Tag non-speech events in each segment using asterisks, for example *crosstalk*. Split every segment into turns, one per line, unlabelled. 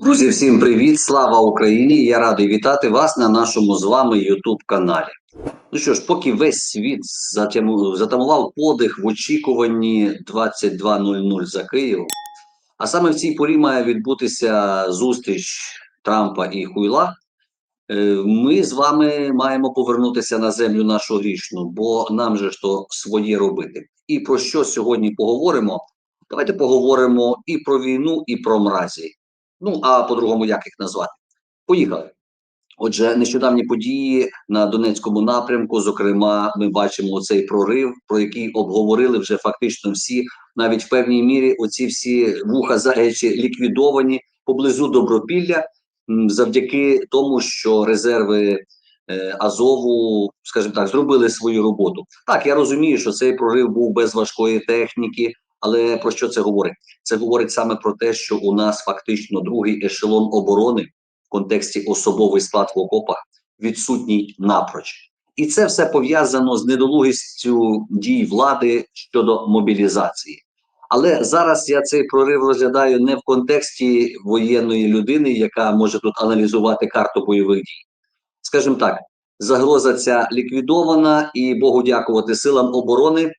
Друзі, всім привіт! Слава Україні! Я радий вітати вас на нашому з вами youtube каналі. Ну що ж, поки весь світ затамував подих в очікуванні 22.00 за Києвом, а саме в цій порі має відбутися зустріч Трампа і Хуйла. е, Ми з вами маємо повернутися на землю нашу грішну, бо нам же ж то своє робити. І про що сьогодні поговоримо? Давайте поговоримо і про війну, і про мразі. Ну, а по-другому, як їх назвати? Поїхали. Отже, нещодавні події на Донецькому напрямку, зокрема, ми бачимо цей прорив, про який обговорили вже фактично всі, навіть в певній мірі, оці всі вуха заячі ліквідовані поблизу Добропілля, завдяки тому, що резерви е, Азову, скажімо так, зробили свою роботу. Так, я розумію, що цей прорив був без важкої техніки, але про що це говорить? Це говорить саме про те, що у нас фактично другий ешелон оборони в контексті особовий склад в окопах відсутній напроч. І це все пов'язано з недолугістю дій влади щодо мобілізації. Але зараз я цей прорив розглядаю не в контексті воєнної людини, яка може тут аналізувати карту бойових дій. Скажімо так, загроза ця ліквідована, і Богу дякувати силам оборони.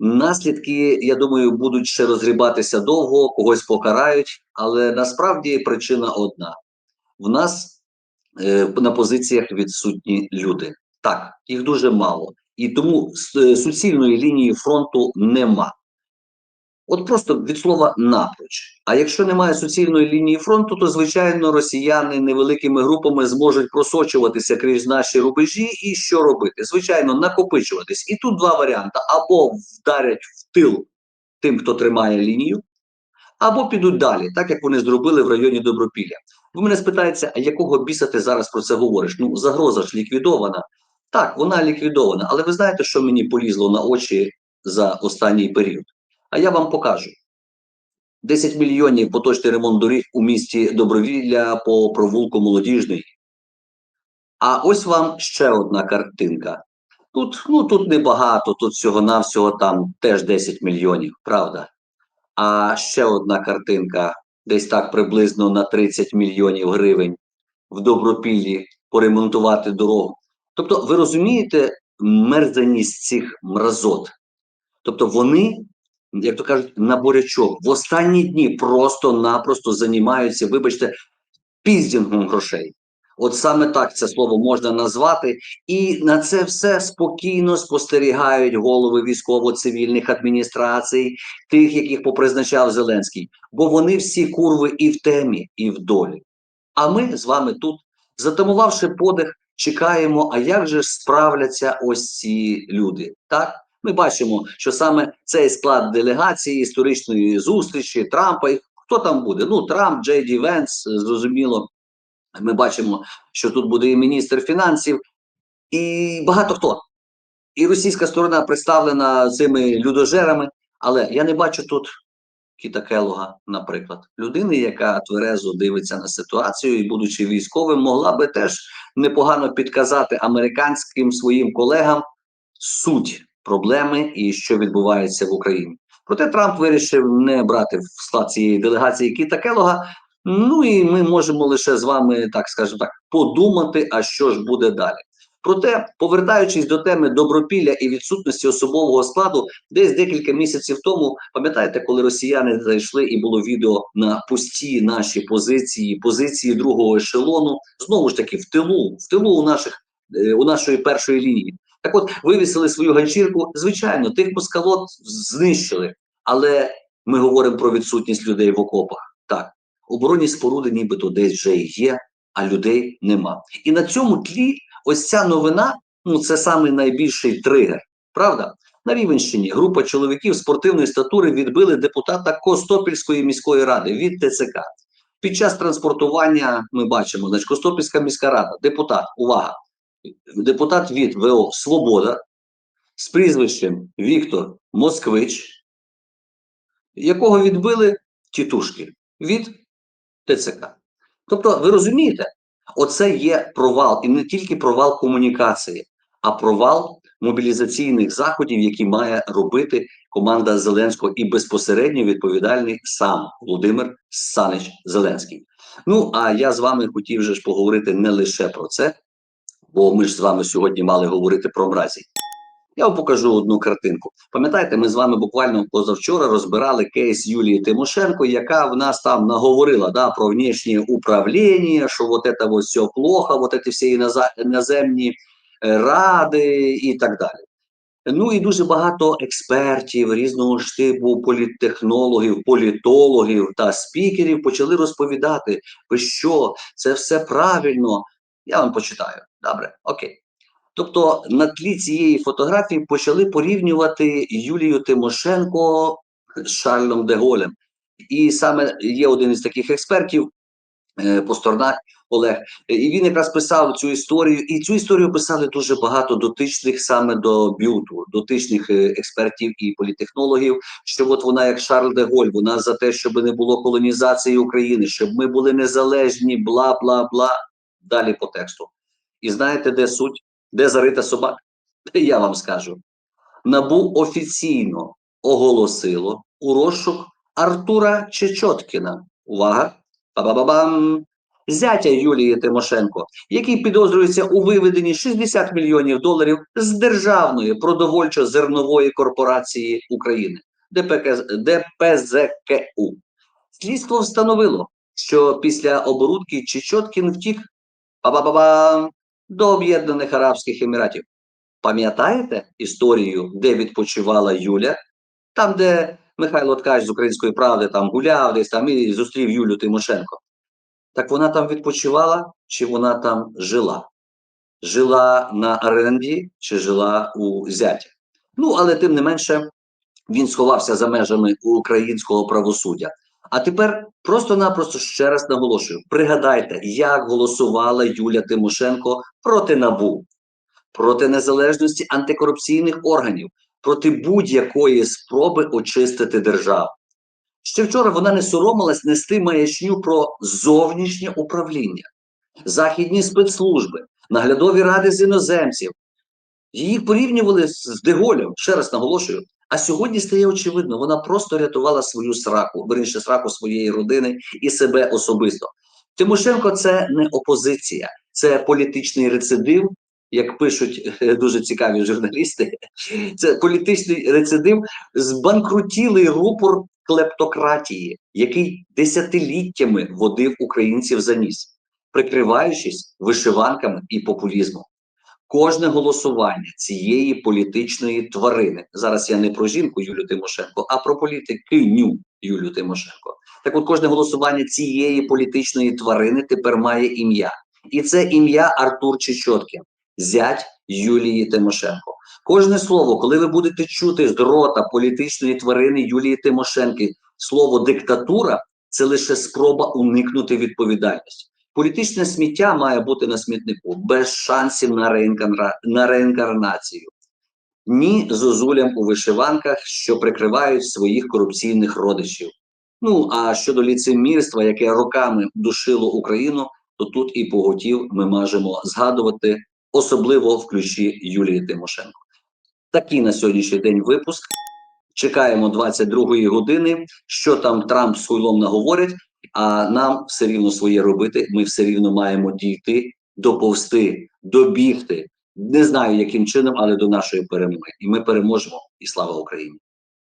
Наслідки, я думаю, будуть ще розгрібатися довго, когось покарають, але насправді причина одна: в нас е, на позиціях відсутні люди. Так, їх дуже мало, і тому е, суцільної лінії фронту нема. От просто від слова напроч. А якщо немає суцільної лінії фронту, то звичайно росіяни невеликими групами зможуть просочуватися крізь наші рубежі. І що робити? Звичайно, накопичуватись. І тут два варіанти: або вдарять в тил тим, хто тримає лінію, або підуть далі, так як вони зробили в районі Добропілля. Ви мене спитаєте, а якого біса ти зараз про це говориш? Ну, загроза ж ліквідована. Так, вона ліквідована, але ви знаєте, що мені полізло на очі за останній період? А я вам покажу. 10 мільйонів поточний ремонт доріг у місті Добровілля по провулку Молодіжний. А ось вам ще одна картинка. Тут, ну, тут небагато, тут всього-навсього там теж 10 мільйонів, правда? А ще одна картинка, десь так приблизно на 30 мільйонів гривень в Добропіллі поремонтувати дорогу. Тобто, ви розумієте мерзаність цих мразот? Тобто вони, як то кажуть, на бурячок в останні дні просто-напросто займаються, вибачте, піздінгом грошей. От саме так це слово можна назвати, і на це все спокійно спостерігають голови військово-цивільних адміністрацій, тих, яких попризначав Зеленський, бо вони всі курви і в темі, і в долі. А ми з вами тут, затамувавши подих, чекаємо, а як же справляться ось ці люди? Так, ми бачимо, що саме цей склад делегації історичної зустрічі Трампа, і хто там буде? Ну, Трамп, Джей Ді Венс, зрозуміло. Ми бачимо, що тут буде і міністр фінансів, і багато хто. І російська сторона представлена цими людожерами, але я не бачу тут Кіта Келога, наприклад, людини, яка тверезо дивиться на ситуацію і, будучи військовим, могла би теж непогано підказати американським своїм колегам суть проблеми і що відбувається в Україні. Проте Трамп вирішив не брати в склад цієї делегації Кіта Келога. Ну і ми можемо лише з вами, так скажемо так, подумати, а що ж буде далі. Проте, повертаючись до теми добропілля і відсутності особового складу, десь декілька місяців тому, пам'ятаєте, коли росіяни зайшли і було відео на пусті наші позиції, позиції другого ешелону, знову ж таки в тилу, в тилу у наших е, у нашої першої лінії. Так от вивісили свою ганчірку. Звичайно, тих москалот знищили, але ми говоримо про відсутність людей в окопах. Так, оборонні споруди, нібито десь вже є, а людей нема. І на цьому тлі ось ця новина ну це самий найбільший тригер. Правда? На Рівенщині група чоловіків спортивної статури відбили депутата Костопільської міської ради від ТЦК. Під час транспортування ми бачимо, значить, Костопільська міська рада, депутат, увага, депутат від ВО Свобода з прізвищем Віктор Москвич, якого відбили тітушки від ТЦК. Тобто, ви розумієте, оце є провал, і не тільки провал комунікації, а провал мобілізаційних заходів, які має робити команда Зеленського і безпосередньо відповідальний сам Володимир Санич Зеленський. Ну а я з вами хотів же ж поговорити не лише про це, бо ми ж з вами сьогодні мали говорити про мразі. Я вам покажу одну картинку. Пам'ятаєте, ми з вами буквально позавчора розбирали кейс Юлії Тимошенко, яка в нас там наговорила да, про внішнє управління, що вот это вот все плохо, вот эти всі іноземні е, ради і так далі. Ну і дуже багато експертів різного ж типу, політтехнологів, політологів та спікерів почали розповідати, що, це все правильно. Я вам почитаю. Добре, окей. Тобто на тлі цієї фотографії почали порівнювати Юлію Тимошенко з Шарлем де Голем. І саме є один із таких експертів, е, Посторнак Олег, і він якраз писав цю історію, і цю історію писали дуже багато дотичних саме до б'юту, дотичних е, експертів і політехнологів. Що от вона, як Шарль де Голь, вона за те, щоб не було колонізації України, щоб ми були незалежні, бла бла бла. Далі по тексту. І знаєте, де суть? Де зарита собака? *laughs* Я вам скажу. Набу офіційно оголосило у розшук Артура Чечоткіна. Увага! Ба-ба-ба-бам! Зятя Юлії Тимошенко, який підозрюється у виведенні 60 мільйонів доларів з державної продовольчо-зернової корпорації України ДПЗКУ. Слідство встановило, що після оборудки Чечоткін втік ба-ба-ба-бам, до Об'єднаних Арабських Еміратів. Пам'ятаєте історію, де відпочивала Юля? Там, де Михайло Ткач з Української правди там гуляв, десь там і зустрів Юлю Тимошенко. Так вона там відпочивала чи вона там жила? Жила на оренді чи жила у зяті? Ну, але тим не менше, він сховався за межами українського правосуддя. А тепер просто-напросто ще раз наголошую: пригадайте, як голосувала Юля Тимошенко проти НАБУ, проти незалежності антикорупційних органів, проти будь-якої спроби очистити державу. Ще вчора вона не соромилась нести маячню про зовнішнє управління, західні спецслужби, наглядові ради з іноземців. Її порівнювали з Деголем, ще раз наголошую. А сьогодні стає очевидно, вона просто рятувала свою сраку, верніше сраку своєї родини і себе особисто. Тимошенко це не опозиція, це політичний рецидив, як пишуть е, дуже цікаві журналісти. Це політичний рецидив, збанкрутілий рупор клептократії, який десятиліттями водив українців за ніс, прикриваючись вишиванками і популізмом. Кожне голосування цієї політичної тварини. Зараз я не про жінку Юлю Тимошенко, а про політикиню Юлю Тимошенко. Так от кожне голосування цієї політичної тварини тепер має ім'я. І це ім'я Артур Чечоткін, зять Юлії Тимошенко. Кожне слово, коли ви будете чути з рота політичної тварини Юлії Тимошенки слово диктатура, це лише спроба уникнути відповідальності. Політичне сміття має бути на смітнику без шансів на, реінкарна... на реінкарнацію. Ні зозулям у вишиванках, що прикривають своїх корупційних родичів. Ну а щодо ліцемірства, яке роками душило Україну, то тут і поготів ми можемо згадувати, особливо в ключі Юлії Тимошенко. Такий на сьогоднішній день випуск. Чекаємо 22-ї години, що там Трамп з хуйлом наговорять, а нам все рівно своє робити. Ми все рівно маємо дійти, доповсти, добігти. Не знаю, яким чином, але до нашої перемоги. І ми переможемо. І слава Україні!